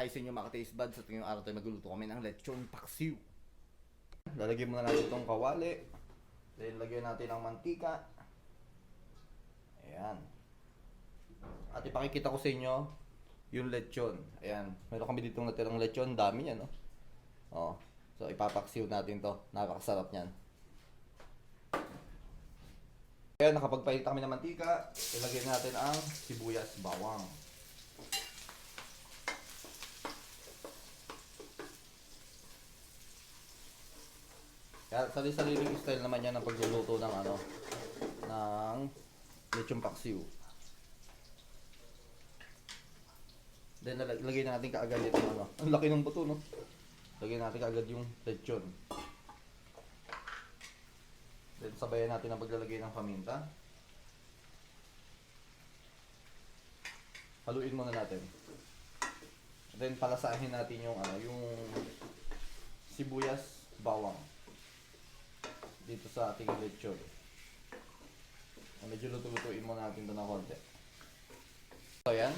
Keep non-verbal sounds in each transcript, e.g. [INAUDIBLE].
Hi sa inyo mga taste buds. Sa ngayong araw tayo magluluto kami ng lechon paksiw. Lalagyan muna natin itong kawali. Then lagyan natin ng mantika. Ayan. At ipakikita ko sa inyo yung lechon. Ayan. Meron kami ditong natirang lechon. Dami yan, no? Oh. So ipapaksiw natin to. Napakasarap niyan. Ayan, nakapagpalit kami ng mantika. Ilagay natin ang sibuyas bawang. Kaya sarili-sariling style naman yan ng pagluluto ng ano, ng lechon paksiw. Then lagay na natin kaagad itong ano. [LAUGHS] Ang laki ng buto, no? Lagyan natin kaagad yung lechon. Then sabayan natin ang paglalagay ng paminta. Haluin muna natin. Then palasahin natin yung ano, yung sibuyas, bawang. Dito sa ating lechon. Medyo luto-lutuin muna natin ito ng konti. So yan.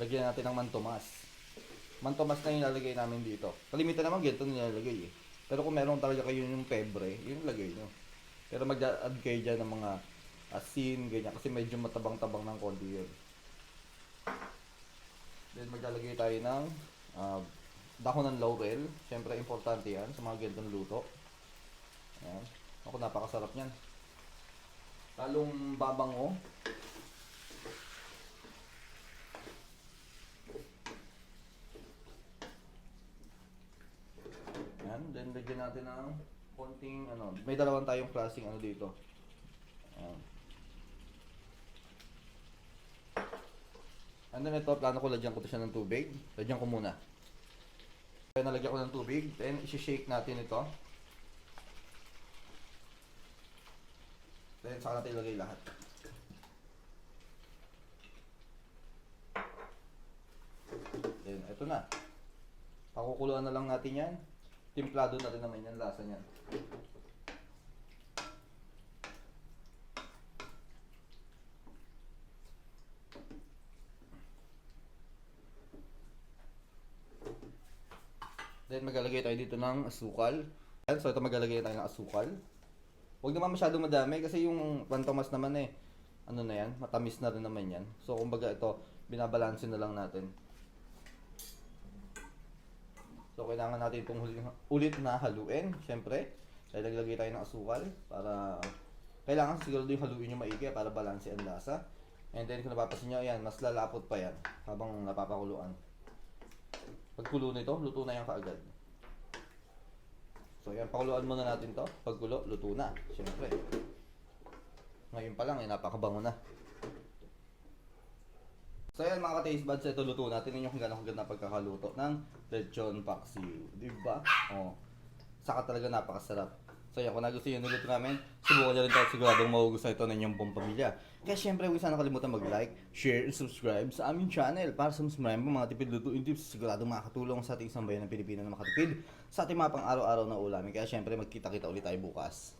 Lagyan natin ng mantomas. Mantomas na yung lalagay namin dito. Kalimitan naman ganito nilalagay eh. Pero kung meron talaga kayo yung pebre, yun lagay nyo. Pero mag-add kayo dyan ng mga asin, ganyan. Kasi medyo matabang-tabang ng konti yun. Then maglalagay tayo ng ah, dahon ng laurel. Siyempre importante yan sa mga ganitong luto. Ayan. Ako napakasarap niyan. Lalong babango. Ayan. Then lagyan natin ng konting ano. May dalawang tayong klaseng ano dito. Ayan. And then ito, plano ko lagyan ko to siya ng tubig. Lagyan ko muna. Kaya nalagyan ko ng tubig. Then, isi-shake natin ito. Then, saka natin ilagay lahat. Then, ito na. Pakukuluan na lang natin yan. Timplado na rin naman yan, lasa niyan. Then maglalagay tayo dito ng asukal. Ayan, so ito maglalagay tayo ng asukal. Huwag naman masyadong madami kasi yung pantomas naman eh, ano na yan, matamis na rin naman yan. So kumbaga ito, binabalansin na lang natin. So kailangan natin itong huli, ulit na haluin, syempre. Dahil naglagay tayo ng asukal para kailangan siguro yung haluin yung maigi para balanse ang lasa. And then kung napapasin nyo, ayan, mas lalapot pa yan habang napapakuluan. Pagkulo nito, luto na yan kaagad. So yan, pakuluan muna natin to. Pagkulo, luto na. Siyempre. Ngayon pa lang, eh, napakabango na. So yan mga ka-taste buds, ito luto natin. Yun yung gano'ng ganda pagkakaluto ng lechon paksiw. Diba? Oh. Saka talaga napakasarap. Yan, kung nagustuhan nyo niluto namin, subukan nyo rin at siguradong magugustuhan ito ng inyong buong pamilya. Kaya syempre, huwag sana kalimutan mag-like, share, and subscribe sa aming channel para sa mas marami pang mga tipid lutuin tips siguradong makakatulong sa ating sambayan ng Pilipino na makatipid sa ating mga pang araw-araw na ulamin. Kaya syempre, magkita-kita ulit tayo bukas.